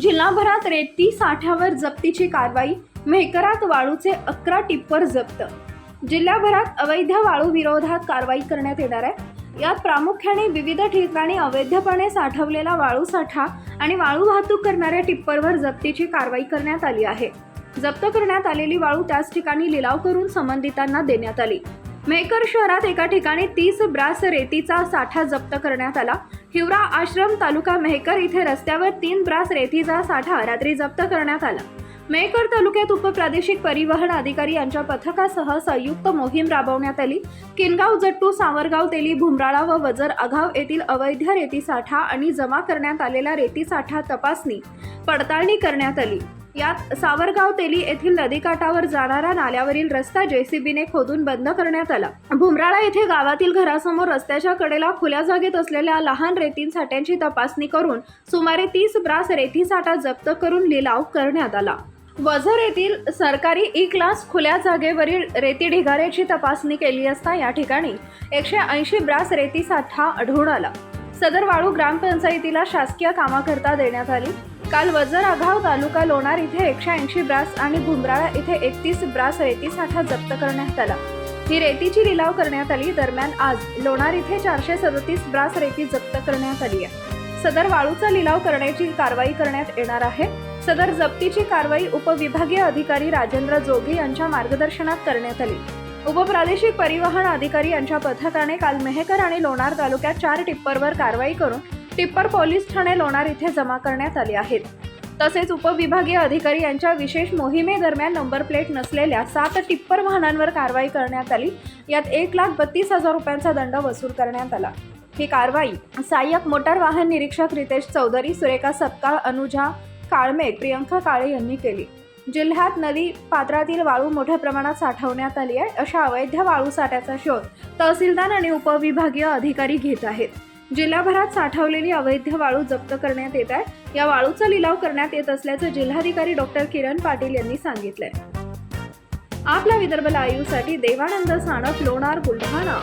जिल्हाभरात रेती साठ्यावर जप्तीची कारवाई मेहकरात वाळूचे अकरा टिप्पर जप्त. जिल्हाभरात अवैध वाळू विरोधात कारवाई करण्यात येणार आहे. यात प्रामुख्याने विविध ठिकाणी अवैधपणे साठवलेला वाळू साठा आणि वाळू वाहतूक करणाऱ्या टिप्परवर जप्तीची कारवाई करण्यात आली आहे. जप्त करण्यात आलेली वाळू त्याच ठिकाणी लिलाव करून संबंधितांना देण्यात आली. मेकर शहरात एका ठिकाणी तीस ब्रास रेतीचा साठा जप्त करण्यात आला. हिवरा आश्रम तालुका मेहकर इथे रस्त्यावर तीन ब्रास रेतीचा साठा रात्री जप्त करण्यात आला. मेहकर तालुक्यात उपप्रादेशिक परिवहन अधिकारी यांच्या पथकासह संयुक्त मोहीम राबवण्यात आली. किनगाव जट्टू सावरगाव तेली भुमराळा व वजर आघाव येथील अवैध रेती साठा आणि जमा करण्यात आलेला रेती साठा तपासणी पडताळणी करण्यात आली. यात सावरगाव तेली येथील नदीकाठावर जाणारा नाल्यावरील रस्ता जेसीबीने खोदून बंद करण्यात आला. भुमराळा येथे गावातील घरासमोर रस्त्याच्या कडेला खुल्या जागेत असलेल्या लहान रेतीन साठ्यांची तपासणी करून सुमारे तीस ब्रास रेती साठा जप्त करून लिलाव करण्यात आला. वझर येथील सरकारी ई क्लास खुल्या जागेवरील रेती ढिगाऱ्याची तपासणी केली असता या ठिकाणी एकशे ऐंशी ब्रास रेती साठा आढळून आला. सदर वाळू ग्रामपंचायतीला शासकीय कामाकरता देण्यात आली. काल वजर आघाव तालुका लोणार इथे एकशे ऐंशी ब्रास आणि भुमराळा इथे एकतीस ब्रास रेती साठा जप्त करण्यात आला. ही रेतीची लिलाव करण्यात आली. दरम्यान आज लोणार इथे चारशे सदतीस ब्रास रेती जप्त करण्यात आली आहे. सदर वाळूचा लिलाव करण्याची कारवाई करण्यात येणार आहे. सदर जप्तीची कारवाई उपविभागीय अधिकारी राजेंद्र जोगी यांच्या मार्गदर्शनात करण्यात आली. उपप्रादेशिक परिवहन अधिकारी यांच्या पथकाने काल मेहकर आणि लोणार तालुक्यात चार टिप्परवर कारवाई करून टिप्पर पोलीस ठाणे लोणार इथे जमा करण्यात आले आहेत. तसेच उपविभागीय अधिकारी यांच्या विशेष मोहिमेदरम्यान नंबर प्लेट नसलेल्या सात टिप्पर वाहनांवर कारवाई करण्यात आली. यात एक लाख बत्तीस हजार रुपयांचा दंड वसूल करण्यात आला. ही कारवाई सहाय्यक मोटार वाहन निरीक्षक रितेश चौधरी सुरेखा सपकाळ अनुजा काळमे प्रियंका काळे यांनी केली. जिल्ह्यात नदी पात्रातील वाळू मोठ्या प्रमाणात साठवण्यात आली आहे. अशा अवैध वाळू साठ्याचा शोध तहसीलदार आणि उपविभागीय अधिकारी घेत आहेत. जिल्हाभरात साठवलेली अवैध वाळू जप्त करण्यात येत आहे या वाळूचा लिलाव करण्यात येत असल्याचं जिल्हाधिकारी डॉक्टर किरण पाटील यांनी सांगितलंय. आपल्या विदर्भ लाईव्हसाठी देवानंद साणप लोणार बुलढाणा.